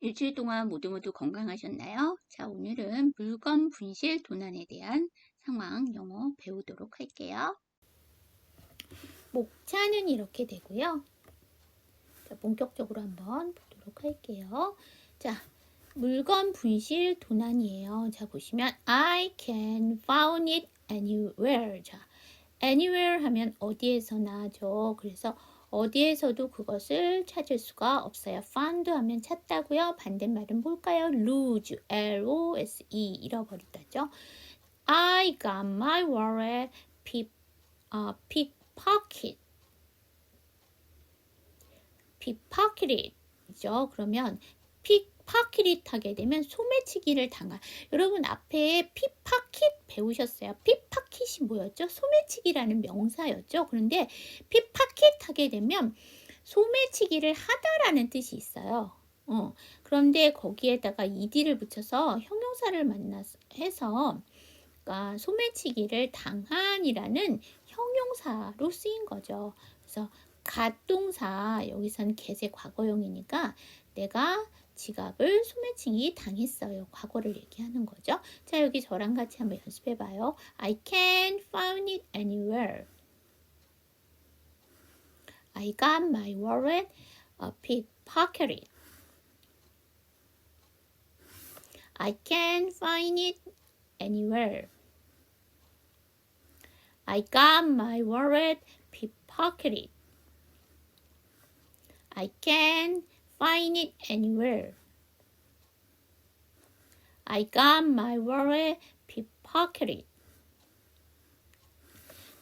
일주일 동안 모두 모두 건강하셨나요? 자, 오늘은 물건 분실 도난에 대한 상황 영어 배우도록 할게요. 목차는 이렇게 되고요. 자, 본격적으로 한번 보도록 할게요. 자, 물건 분실 도난이에요. 자, 보시면 I can found it anywhere. 자, anywhere 하면 어디에서나죠. 그래서 어디에서도 그것을 찾을 수가 없어요. found 하면 찾다고요. 반대말은 뭘까요? lose, L-O-S-E 잃어버리다죠. I got my wallet pick, 어, pickpocket. pickpocket이죠. 그러면 pickpocket 하게 되면 소매치기를 당한. 여러분 앞에 pickpocket 배우셨어요. pickpocket이 뭐였죠? 소매치기라는 명사였죠. 그런데 pickpocket 하게 되면 소매치기를 하다라는 뜻이 있어요. 어, 그런데 거기에다가 ed를 붙여서 형용사를 만나서 해서 그러니까 소매치기를 당한이라는 형용사로 쓰인 거죠. 그래서 갓동사 여기선 개세 과거용이니까 내가 지갑을 소매치기 당했어요. 과거를 얘기하는 거죠. 자, 여기 저랑 같이 한번 연습해 봐요. I can't find it anywhere. I got my wallet uh, pickpocketed. I can't find it anywhere. I got my wallet pickpocketed. I can't find it anywhere. I got my wallet pickpocketed.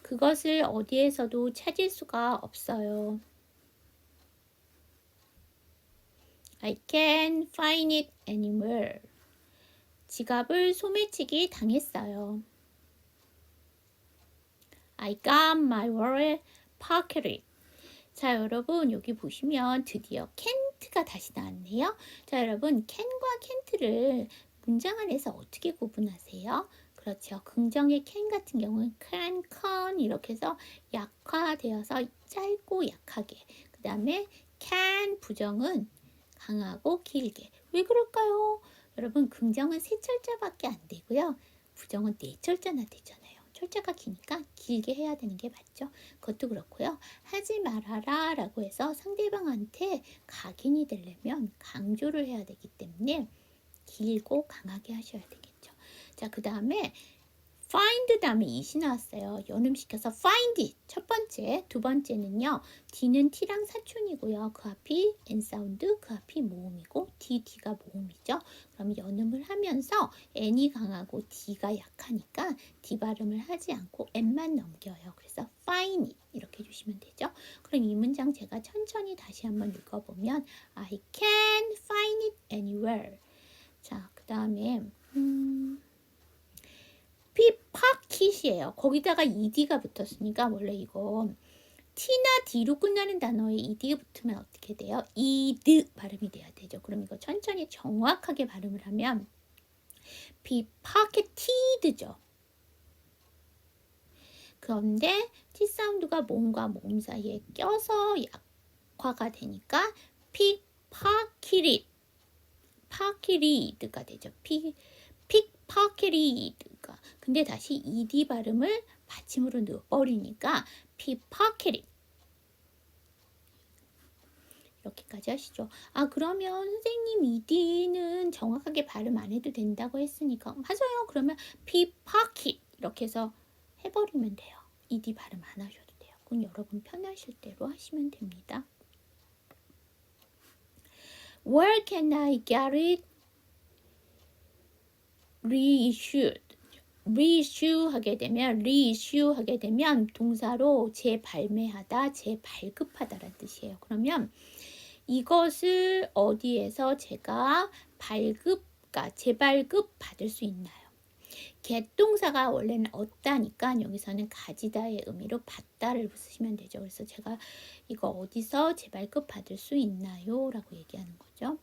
그것을 어디에서도 찾을 수가 없어요. I can't find it anywhere. 지갑을 소매치기 당했어요. I got my wallet pocketed. 자, 여러분 여기 보시면 드디어 캔트가 다시 나왔네요. 자, 여러분 캔과 캔트를 문장 안에서 어떻게 구분하세요? 그렇죠. 긍정의 캔 같은 경우는 can, con 이렇게 해서 약화되어서 짧고 약하게. 그 다음에 can 부정은 강하고 길게. 왜 그럴까요? 여러분 긍정은 세 철자밖에 안 되고요. 부정은 네 철자나 되잖아요. 철자가 기니까 길게 해야 되는 게 맞죠. 그것도 그렇고요. 하지 말아라 라고 해서 상대방한테 각인이 되려면 강조를 해야 되기 때문에 길고 강하게 하셔야 되겠죠. 자, 그 다음에 find 다음에 it이 나왔어요. 연음시켜서 find it. 첫 번째. 두 번째는요. D는 T랑 사촌이고요. 그 앞이 N 사운드, 그 앞이 모음이고 D, D가 모음이죠. 그럼 연음을 하면서 N이 강하고 D가 약하니까 D 발음을 하지 않고 N만 넘겨요. 그래서 find it 이렇게 해주시면 되죠. 그럼 이 문장 제가 천천히 다시 한번 읽어보면 I can find it anywhere. 자, 그 다음에 음... 피파킷이에요. 거기다가 ed가 붙었으니까 원래 이거 t나 d로 끝나는 단어에 ed가 붙으면 어떻게 돼요? ed 발음이 돼야 되죠. 그럼 이거 천천히 정확하게 발음을 하면 피파켓티드죠. 그런데 t 사운드가 몸과 몸 사이에 껴서 약화가 되니까 피파키릿 파키리드가 되죠. 파케리드가 근데 다시 ed 발음을 받침으로 넣어버리니까 픽파케리 이렇게까지 하시죠. 아 그러면 선생님 ed는 정확하게 발음 안 해도 된다고 했으니까 맞아요. 그러면 픽파켓 이렇게 해서 해버리면 돼요. ed 발음 안 하셔도 돼요. 그건 여러분 편하실 대로 하시면 됩니다. Where can I get it? Reissued. reissue 하게 되면 reissue 하게 되면 동사로 재발매하다, 재발급하다라는 뜻이에요. 그러면 이것을 어디에서 제가 발급, 그러니까 재발급 받을 수 있나요? get 동사가 원래는 얻다니까 여기서는 가지다의 의미로 받다를 쓰시면 되죠. 그래서 제가 이거 어디서 재발급 받을 수 있나요? 라고 얘기하는 거죠.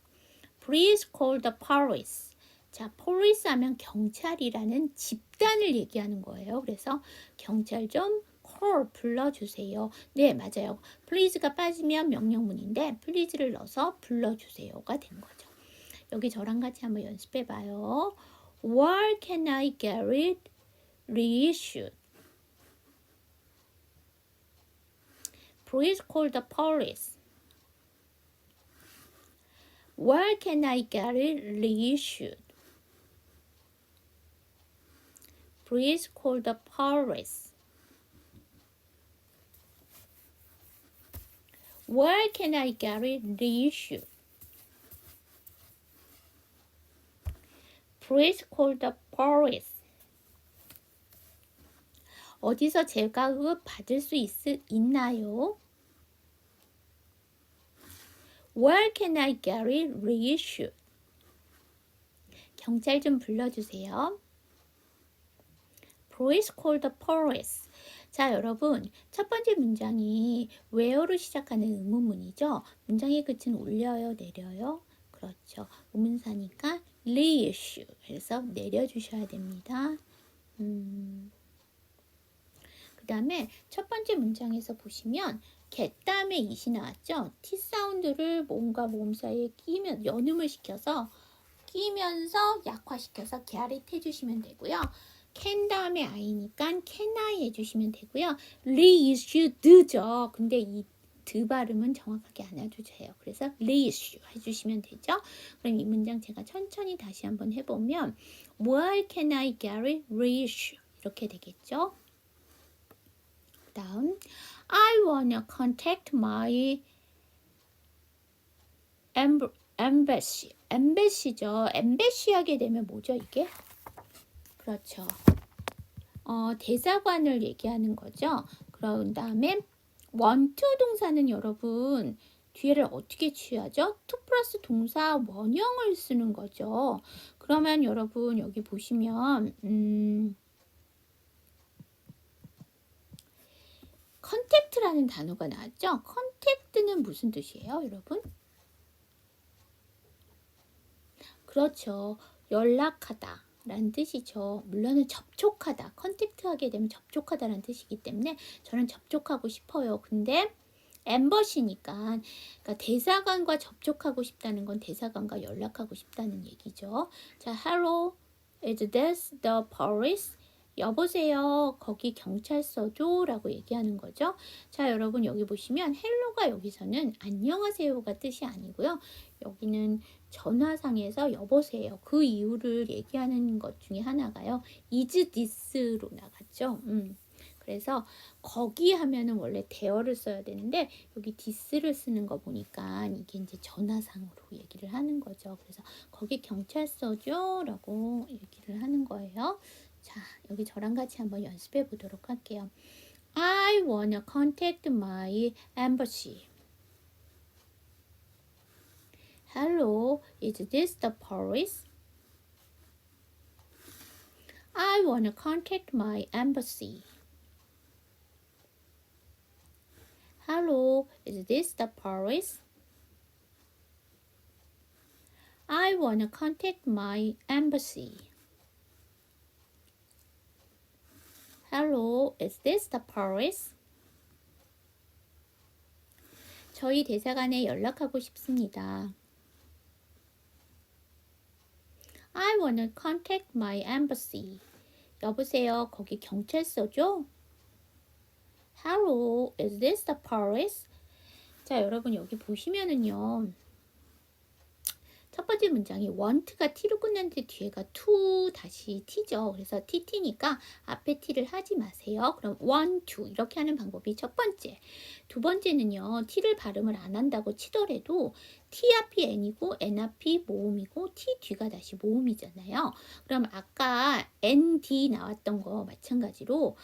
Please call the police. 자, police 하면 경찰이라는 집단을 얘기하는 거예요. 그래서 경찰 좀 call 불러주세요. 네, 맞아요. please가 빠지면 명령문인데 please를 넣어서 불러주세요가 된 거죠. 여기 저랑 같이 한번 연습해 봐요. Where can I get it reissued? Please call the police. Where can I get it reissued? Please call the police. Where can I get it reissued? Please call the police. 어디서 재가급 받을 수 있, 있나요? Where can I get it reissued? 경찰 좀 불러주세요. Please call the police. 자, 여러분. 첫 번째 문장이 where로 시작하는 의문문이죠. 문장의 끝은 올려요, 내려요? 그렇죠. 의문사니까 reissue 해서 내려주셔야 됩니다. 음. 그 다음에 첫 번째 문장에서 보시면 get 다음에 it이 나왔죠. t 사운드를 몸과 몸 사이에 끼면 연음을 시켜서 끼면서 약화시켜서 get it 해주시면 되고요. Can 다음에 i니까 can I 해주시면 되고요. reissued죠. 근데 이 드 발음은 정확하게 안 해주세요. 그래서 reissue 해주시면 되죠. 그럼 이 문장 제가 천천히 다시 한번 해보면 Where can I get reissue? 이렇게 되겠죠. 다음 I wanna contact my em- embassy. embassy죠. embassy 하게 되면 뭐죠 이게? 그렇죠. 어, 대사관을 얘기하는 거죠. 그런 다음에 원투 동사는 여러분 뒤에를 어떻게 취하죠? 투 플러스 동사 원형을 쓰는 거죠. 그러면 여러분 여기 보시면 음, 컨택트라는 단어가 나왔죠? 컨택트는 무슨 뜻이에요, 여러분? 그렇죠. 연락하다. 라는 뜻이죠. 물론은 접촉하다. 컨택트 하게 되면 접촉하다라는 뜻이기 때문에 저는 접촉하고 싶어요. 근데 엠버시니까 그러니까 대사관과 접촉하고 싶다는 건 대사관과 연락하고 싶다는 얘기죠. 자, hello, is this the police? 여보세요. 거기 경찰서죠? 라고 얘기하는 거죠. 자, 여러분 여기 보시면 헬로가 여기서는 안녕하세요가 뜻이 아니고요. 여기는 전화상에서 여보세요. 그 이유를 얘기하는 것 중에 하나가요. is this로 나갔죠. 음. 그래서 거기 하면은 원래 대어를 써야 되는데 여기 this를 쓰는 거 보니까 이게 이제 전화상으로 얘기를 하는 거죠. 그래서 거기 경찰서죠? 라고 얘기를 하는 거예요. 자, 여기 저랑 같이 한번 연습해 보도록 할게요. I wanna contact my embassy. Hello, is this the police? I wanna contact my embassy. Hello, is this the police? I wanna contact my embassy. Hello, is this the police? 저희 대사관에 연락하고 싶습니다. I wanna contact my embassy. 여보세요, 거기 경찰서죠? Hello, is this the police? 자, 여러분 여기 보시면은요. 첫 번째 문장이 want가 t로 끝났는데 뒤에가 to 다시 t죠. 그래서 tt니까 앞에 t를 하지 마세요. 그럼 want to 이렇게 하는 방법이 첫 번째. 두 번째는요. t를 발음을 안 한다고 치더라도 t 앞이 n이고 n 앞이 모음이고 t 뒤가 다시 모음이잖아요. 그럼 아까 nd 나왔던 거 마찬가지로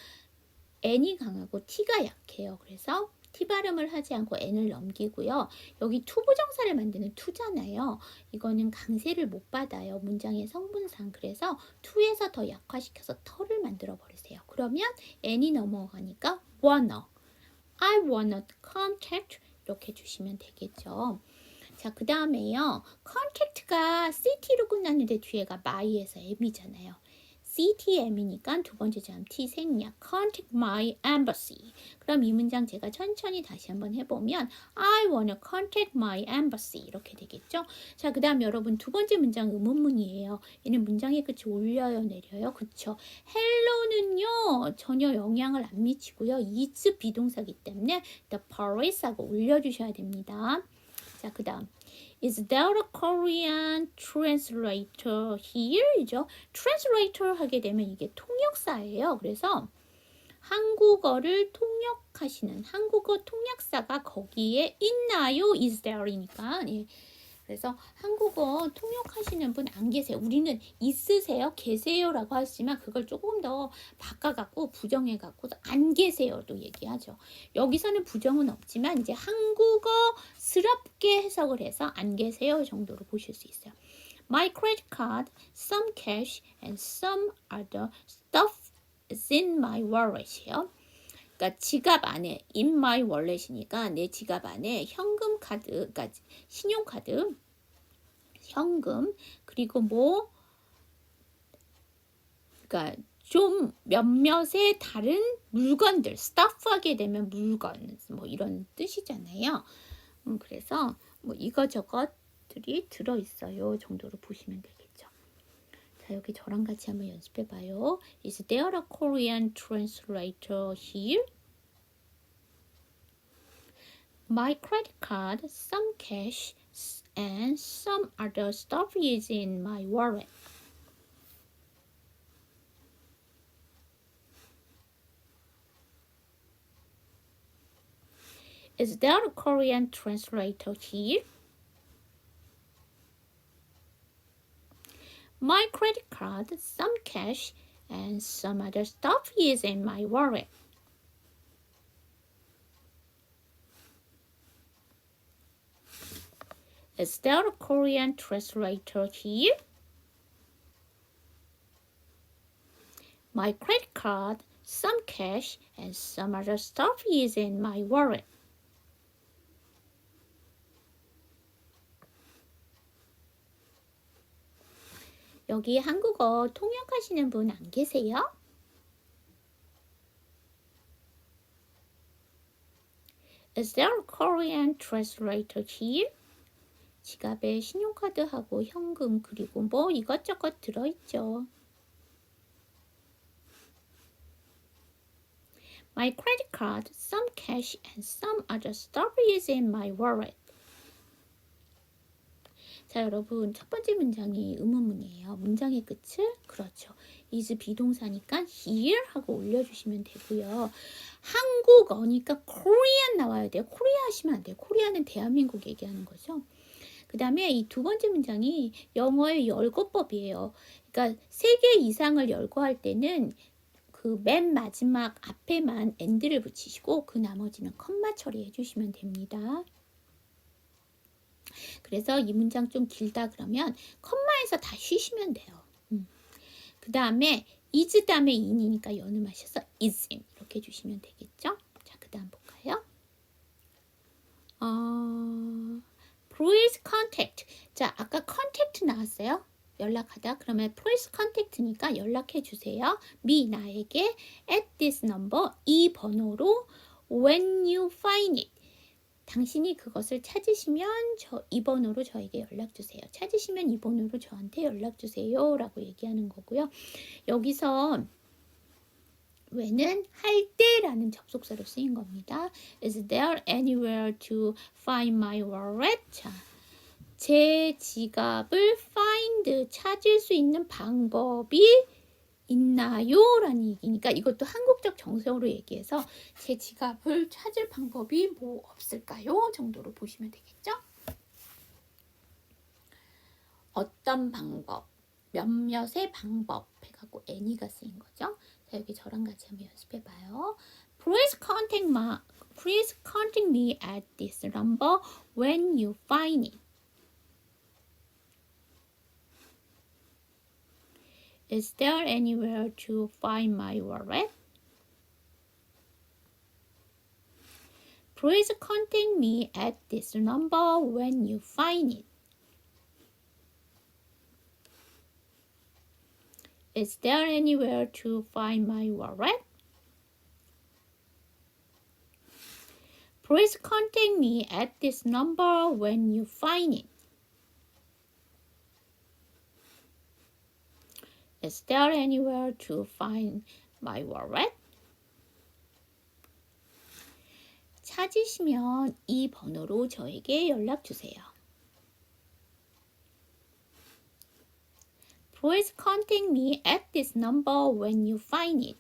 n이 강하고 t가 약해요. 그래서 t 발음을 하지 않고 n을 넘기고요. 여기 투부정사를 만드는 투잖아요. 이거는 강세를 못 받아요. 문장의 성분상. 그래서 투에서 더 약화시켜서 터를 만들어 버리세요. 그러면 n이 넘어가니까 wanna. I wanna contact 이렇게 주시면 되겠죠. 자, 그 다음에요. contact가 city로 끝났는데 뒤에가 my에서 m이잖아요. CTM이니까 두 번째 점 T 생략. Contact my embassy. 그럼 이 문장 제가 천천히 다시 한번 해보면 I wanna contact my embassy 이렇게 되겠죠. 자, 그 다음 여러분 두 번째 문장 의문문이에요. 얘는 문장의 끝이 올려요, 내려요. 그쵸? hello는요, 전혀 영향을 안 미치고요. is 비동사기 때문에 the Paris하고 올려주셔야 됩니다. 자, 그 다음. Is there a Korean translator here? 이죠. translator 하게 되면 이게 통역사예요. 그래서 한국어를 통역하시는 한국어 통역사가 거기에 있나요? Is there이니까. 예. 그래서 한국어 통역하시는 분 안 계세요. 우리는 있으세요, 계세요라고 하지만 그걸 조금 더 바꿔갖고 부정해갖고 안 계세요도 얘기하죠. 여기서는 부정은 없지만 이제 한국어스럽게 해석을 해서 안 계세요 정도로 보실 수 있어요. My credit card, some cash, and some other stuff is in my wallet이요. 그러니까 지갑 안에 in my wallet이니까 내 지갑 안에 현금 카드, 그러니까 신용 카드, 현금 그리고 뭐 그러니까 좀 몇몇의 다른 물건들, stuff 하게 되면 물건 뭐 이런 뜻이잖아요. 음, 그래서 뭐 이거저것들이 들어 있어요 정도로 보시면 되겠죠. 자, 여기 저랑 같이 한번 연습해 봐요. Is there a Korean translator here? My credit card, some cash, and some other stuff is in my wallet. Is there a Korean translator here? My credit card, some cash, and some other stuff is in my wallet. Is there a Korean translator here? My credit card, some cash, and some other stuff is in my wallet. 여기 한국어 통역하시는 분 안 계세요? Is there a Korean translator here? 지갑에 신용카드하고 현금 그리고 뭐 이것저것 들어있죠. My credit card, some cash, and some other stuff is in my wallet. 자, 여러분, 첫 번째 문장이 의문문이에요. 문장의 끝을, 그렇죠. is 비동사니까 here 하고 올려주시면 되고요. 한국어니까 Korean 나와야 돼요. 코리아 하시면 안 돼요. 코리아는 대한민국 얘기하는 거죠. 그 다음에 이 두 번째 문장이 영어의 열거법이에요. 그러니까 세 개 이상을 열거할 때는 그 맨 마지막 앞에만 end를 붙이시고 그 나머지는 컴마 처리해 주시면 됩니다. 그래서 이 문장 좀 길다 그러면 컴마에서 다 쉬시면 돼요. 음. 그 다음에 is 다음에 in이니까 연을 마셔서 is in 이렇게 해주시면 되겠죠? 자, 그 다음 볼까요? 어, please contact. 자, 아까 contact 나왔어요. 연락하다. 그러면 please contact니까 연락해 주세요. me 나에게 at this number 이 번호로 when you find it. 당신이 그것을 찾으시면 저이 번호로 저에게 연락 주세요. 찾으시면 이 번호로 저한테 연락 주세요라고 얘기하는 거고요. 여기서 왜는 할 때라는 접속사로 쓰인 겁니다. Is there anywhere to find my wallet? 자, 제 지갑을 find 찾을 수 있는 방법이 있나요? 라는 얘기니까 이것도 한국적 정서로 얘기해서 제 지갑을 찾을 방법이 뭐 없을까요? 정도로 보시면 되겠죠? 어떤 방법, 몇몇의 방법 해갖고 any가 쓰인 거죠. 자, 여기 저랑 같이 한번 연습해 봐요. Please contact my, please contact me at this number when you find it. Is there anywhere to find my wallet? Please contact me at this number when you find it. Is there anywhere to find my wallet? Please contact me at this number when you find it. Is there anywhere to find my wallet? 찾으시면 이 번호로 저에게 연락 주세요. Please contact me at this number when you find it.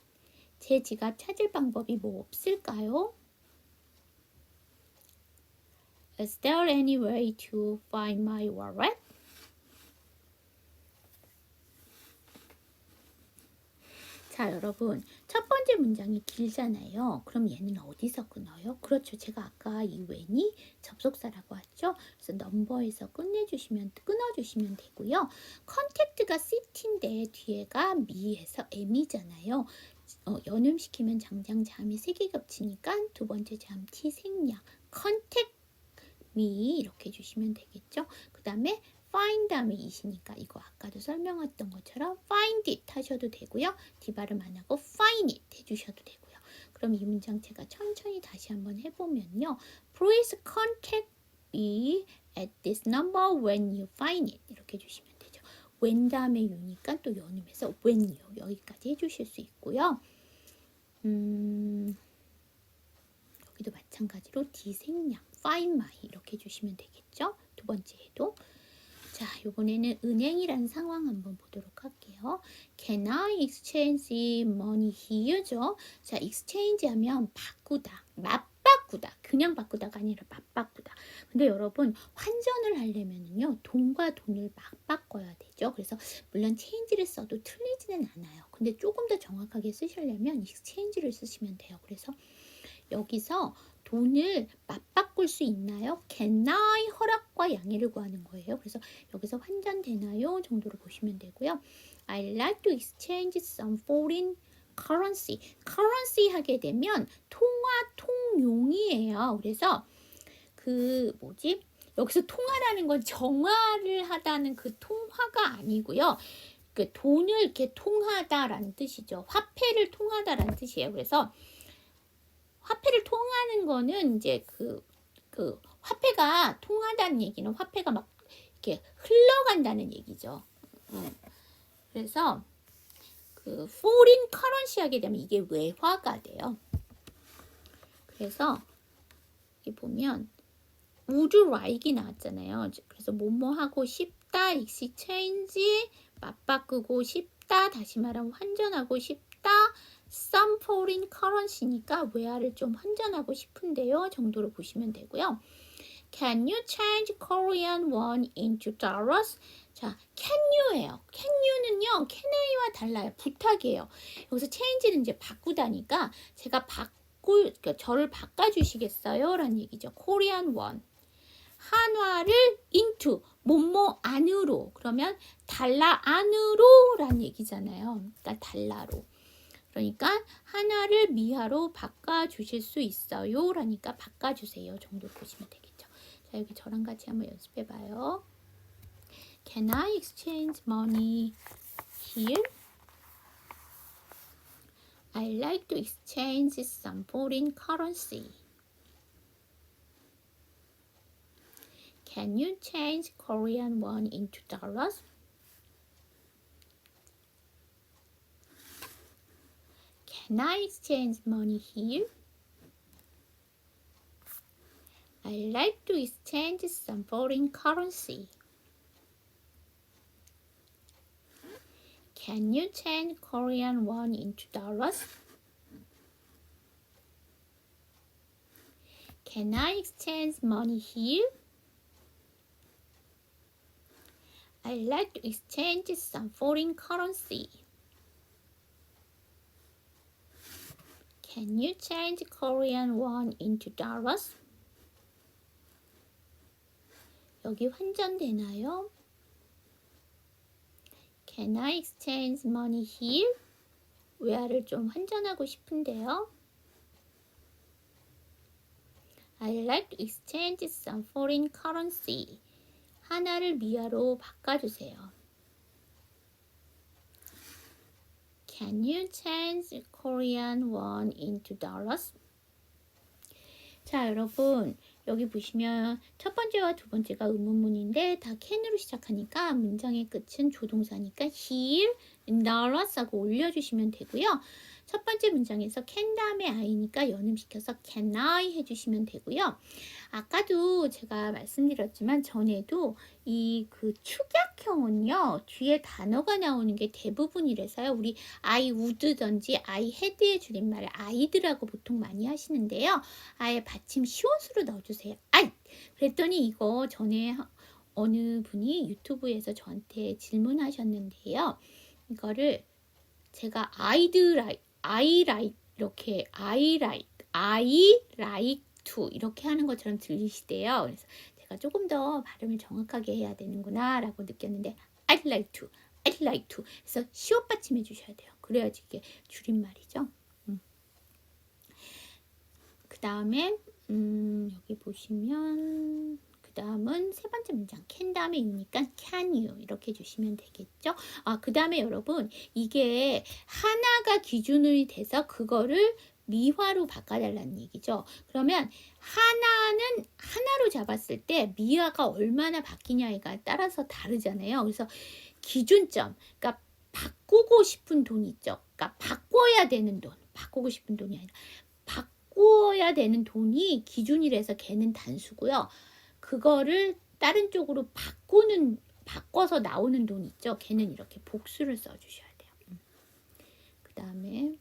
제 지갑 찾을 방법이 뭐 없을까요? Is there any way to find my wallet? 자, 여러분. 첫 번째 문장이 길잖아요. 그럼 얘는 어디서 끊어요? 그렇죠. 제가 아까 이 when이 접속사라고 했죠. 그래서 넘버에서 끝내주시면, 끊어주시면 되고요. 컨택트가 city인데 뒤에가 me에서 m이잖아요. 어, 연음시키면 장장 잠이 세 개 겹치니까 두 번째 잠 T 생략 컨택 me 이렇게 해주시면 되겠죠. 그 다음에 find 다음에 이시니까 이거 아까도 설명했던 것처럼 find it 하셔도 되고요. 뒤발음 안 하고 find it 해주셔도 되고요. 그럼 이 문장 제가 천천히 다시 한번 해보면요. Please contact me at this number when you find it 이렇게 해주시면 되죠. when 다음에 you니까 또 연음해서 when you 여기까지 해주실 수 있고요. 음, 여기도 마찬가지로 D 생략 find my 이렇게 해주시면 되겠죠. 두 번째에도 자, 이번에는 은행이라는 상황 한번 보도록 할게요. Can I exchange money here죠? 자, exchange 하면 바꾸다, 맞바꾸다. 그냥 바꾸다가 아니라 맞바꾸다. 근데 여러분, 환전을 하려면요. 돈과 돈을 맞바꿔야 되죠. 그래서 물론 change를 써도 틀리지는 않아요. 근데 조금 더 정확하게 쓰시려면 exchange를 쓰시면 돼요. 그래서 여기서 돈을 맞바꿀 수 있나요? Can I 허락과 양해를 구하는 거예요. 그래서 여기서 환전되나요? 정도로 보시면 되고요. I like to exchange some foreign currency. currency 하게 되면 통화 통용이에요. 그래서 그 뭐지? 여기서 통화라는 건 정화를 하다는 그 통화가 아니고요. 그 돈을 이렇게 통하다라는 뜻이죠. 화폐를 통하다라는 뜻이에요. 그래서 화폐를 통하는 거는 이제 그, 그 화폐가 통하다는 얘기는 화폐가 막 이렇게 흘러간다는 얘기죠. 음. 그래서 그 foreign currency 하게 되면 이게 외화가 돼요. 그래서 여기 보면 would like이 나왔잖아요. 그래서 뭐뭐 하고 싶다, exchange, 맞바꾸고 싶다, 다시 말하면 환전하고 싶다, some foreign currency니까 외화를 좀 환전하고 싶은데요. 정도로 보시면 되고요. Can you change Korean won into dollars? 자, can you예요. can you는요, can I와 달라요. 부탁이에요. 여기서 change는 이제 바꾸다니까 제가 바꿀, 그러니까 저를 바꿔주시겠어요? 라는 얘기죠. Korean won. 한화를 into 뭐뭐 안으로 그러면 달러 안으로 라는 얘기잖아요. 그러니까 달러로. 그러니까 하나를 미하로 바꿔 주실 수 있어요. 라니까 바꿔 주세요. 정도 보시면 되겠죠. 자, 여기 저랑 같이 한번 연습해 봐요. Can I exchange money here? I like to exchange some foreign currency. Can you change Korean won into dollars? Can I exchange money here? I like to exchange some foreign currency. Can you change Korean won into dollars? Can I exchange money here? I like to exchange some foreign currency. Can you change Korean won into dollars? 여기 환전되나요? Can I exchange money here? 외화를 좀 환전하고 싶은데요. I like to exchange some foreign currency. 하나를 미아로 바꿔주세요. Can you change Korean won into dollars? 자, 여러분. 여기 보시면 첫 번째와 두 번째가 의문문인데 다 can으로 시작하니까 문장의 끝은 조동사니까 here, 하고 올려주시면 되고요. 첫 번째 문장에서 can 다음에 I니까 연음시켜서 can I 해주시면 되고요. 아까도 제가 말씀드렸지만 전에도 이 그 축약형은요 뒤에 단어가 나오는 게 대부분이라서요. 우리 I would든지 I had의 줄임말을 I'드라고 보통 많이 하시는데요. 아예 받침 시옷으로 넣어주세요. I! 그랬더니 이거 전에 어느 분이 유튜브에서 저한테 질문하셨는데요 이거를 제가 I like 이렇게 I like to 이렇게 하는 것처럼 들리시대요. 그래서 제가 조금 더 발음을 정확하게 해야 되는구나 라고 느꼈는데 I'd like to, I'd like to 그래서 시옷 받침해 주셔야 돼요. 그래야지 이게 줄임말이죠. 음. 그 다음에 음, 여기 보시면 그 다음은 세 번째 문장 can 다음에 있으니까 can you 이렇게 해주시면 되겠죠. 아, 그 다음에 여러분 이게 하나가 기준이 돼서 그거를 미화로 바꿔달라는 얘기죠. 그러면 하나는 하나로 잡았을 때 미화가 얼마나 바뀌냐에 따라서 다르잖아요. 그래서 기준점, 그러니까 바꾸고 싶은 돈 있죠. 그러니까 바꿔야 되는 돈, 바꾸고 싶은 돈이 아니라 바꿔야 되는 돈이 기준이라서 걔는 단수고요. 그거를 다른 쪽으로 바꾸는 바꿔서 나오는 돈 있죠. 걔는 이렇게 복수를 써주셔야 돼요. 그 다음에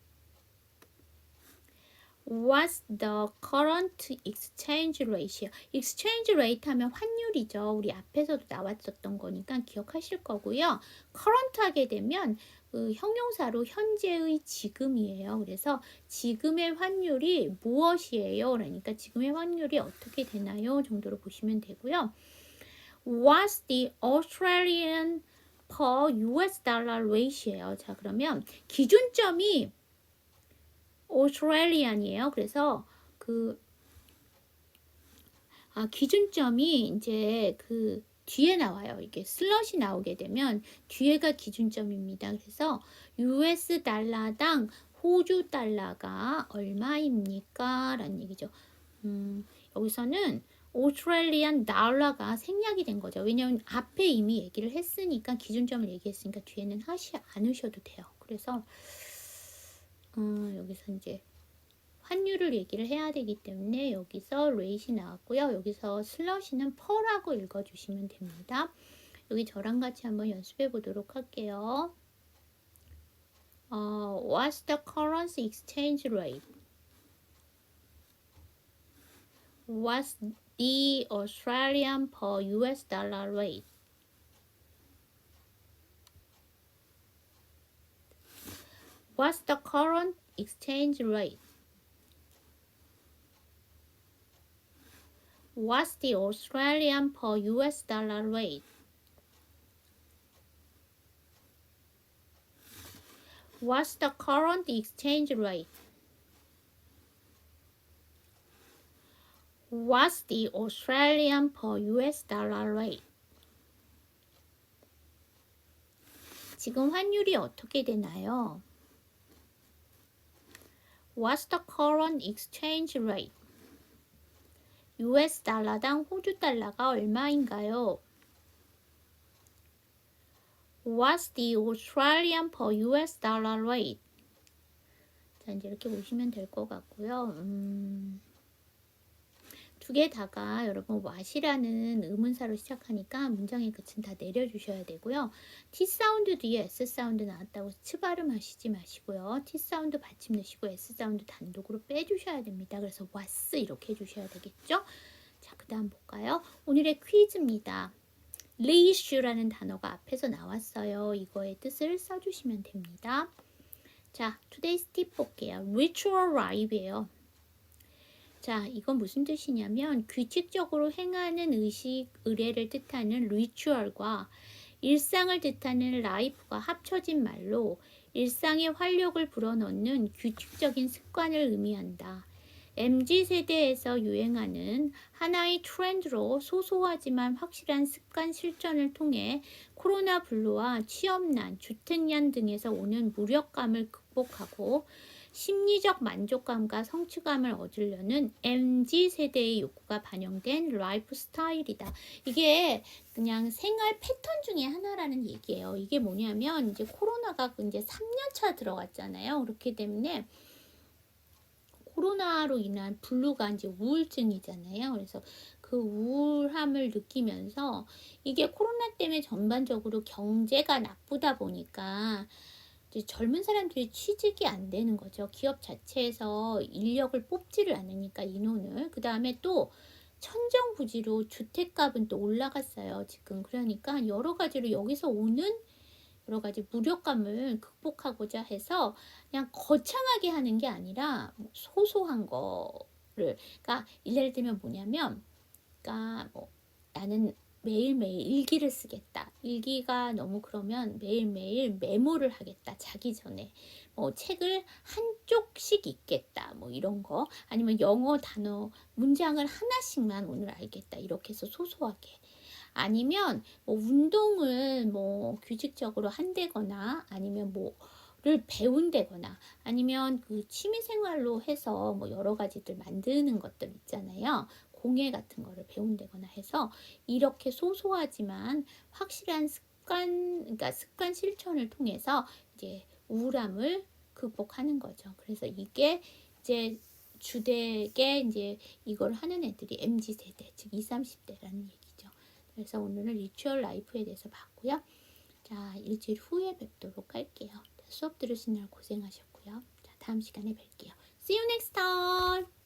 What's the current exchange ratio? exchange rate 하면 환율이죠. 우리 앞에서도 나왔었던 거니까 기억하실 거고요. current 하게 되면 그 형용사로 현재의 지금이에요. 그래서 지금의 환율이 무엇이에요? 그러니까 지금의 환율이 어떻게 되나요? 정도로 보시면 되고요. What's the Australian per US dollar rate예요. 자, 그러면 기준점이 오스트레일리안이에요. 그래서 그 아, 기준점이 이제 그 뒤에 나와요. 이게 슬롯이 나오게 되면 뒤에가 기준점입니다. 그래서 US 달러당 호주 달러가 얼마입니까? 라는 얘기죠. 음, 여기서는 오스트레일리안 달러가 생략이 된 거죠. 왜냐하면 앞에 이미 얘기를 했으니까 기준점을 얘기했으니까 뒤에는 하시 않으셔도 돼요. 그래서 어, 여기서 이제 환율을 얘기를 해야 되기 때문에 여기서 레이시 나왔고요. 여기서 슬러시는 퍼라고 읽어주시면 됩니다. 여기 저랑 같이 한번 연습해 보도록 할게요. 어, what's the currency exchange rate? What's the Australian per US dollar rate? What's the current exchange rate? What's the Australian per US dollar rate? What's the current exchange rate? What's the Australian per US dollar rate? 지금 환율이 어떻게 되나요? What's the current exchange rate? US 달러당 호주 달러가 얼마인가요? What's the Australian per US dollar rate? 자, 이제 이렇게 보시면 될 것 같고요. 음, 두 개 다가 여러분 what이라는 의문사로 시작하니까 문장의 끝은 다 내려주셔야 되고요. T 사운드 뒤에 S 사운드 나왔다고 치 발음 하시지 마시고요. T 사운드 받침 넣으시고 S 사운드 단독으로 빼주셔야 됩니다. 그래서 what's 이렇게 해주셔야 되겠죠? 자, 그 다음 볼까요? 오늘의 퀴즈입니다. 레이슈라는 단어가 앞에서 나왔어요. 이거의 뜻을 써주시면 됩니다. 자, today's tip 볼게요. ritual live예요. 자, 이건 무슨 뜻이냐면 규칙적으로 행하는 의식, 의례를 뜻하는 리추얼과 일상을 뜻하는 라이프가 합쳐진 말로 일상의 활력을 불어넣는 규칙적인 습관을 의미한다. MZ 세대에서 유행하는 하나의 트렌드로 소소하지만 확실한 습관 실천을 통해 코로나 블루와 취업난, 주택난 등에서 오는 무력감을 극복하고 심리적 만족감과 성취감을 얻으려는 MZ 세대의 욕구가 반영된 라이프 스타일이다. 이게 그냥 생활 패턴 중에 하나라는 얘기예요. 이게 뭐냐면 이제 코로나가 이제 3년 차 들어갔잖아요. 그렇기 때문에 코로나로 인한 블루가 이제 우울증이잖아요. 그래서 그 우울함을 느끼면서 이게 코로나 때문에 전반적으로 경제가 나쁘다 보니까 이제 젊은 사람들이 취직이 안 되는 거죠. 기업 자체에서 인력을 뽑지를 않으니까 인원을. 그 다음에 또 천정부지로 주택값은 또 올라갔어요. 지금 그러니까 여러 가지로 여기서 오는 여러 가지 무력감을 극복하고자 해서 그냥 거창하게 하는 게 아니라 뭐 소소한 거를 그러니까 예를 들면 뭐냐면 그러니까 뭐 나는 매일매일 일기를 쓰겠다. 일기가 너무 그러면 매일매일 메모를 하겠다. 자기 전에. 뭐 책을 한쪽씩 읽겠다. 뭐 이런 거. 아니면 영어 단어 문장을 하나씩만 오늘 알겠다. 이렇게 해서 소소하게. 아니면 뭐 운동을 뭐 규칙적으로 한다거나 아니면 뭐 를 배운다거나 아니면 그 취미 생활로 해서 뭐 여러 가지들 만드는 것들 있잖아요. 공예 같은 거를 배운다거나 해서 이렇게 소소하지만 확실한 습관, 그러니까 습관 실천을 통해서 이제 우울함을 극복하는 거죠. 그래서 이게 이제 주되게 이제 이걸 하는 애들이 MZ 세대, 즉 20, 30대라는 얘기죠. 그래서 오늘은 리추얼 라이프에 대해서 봤고요. 자, 일주일 후에 뵙도록 할게요. 수업 들으시느라 고생하셨고요. 자, 다음 시간에 뵐게요. See you next time!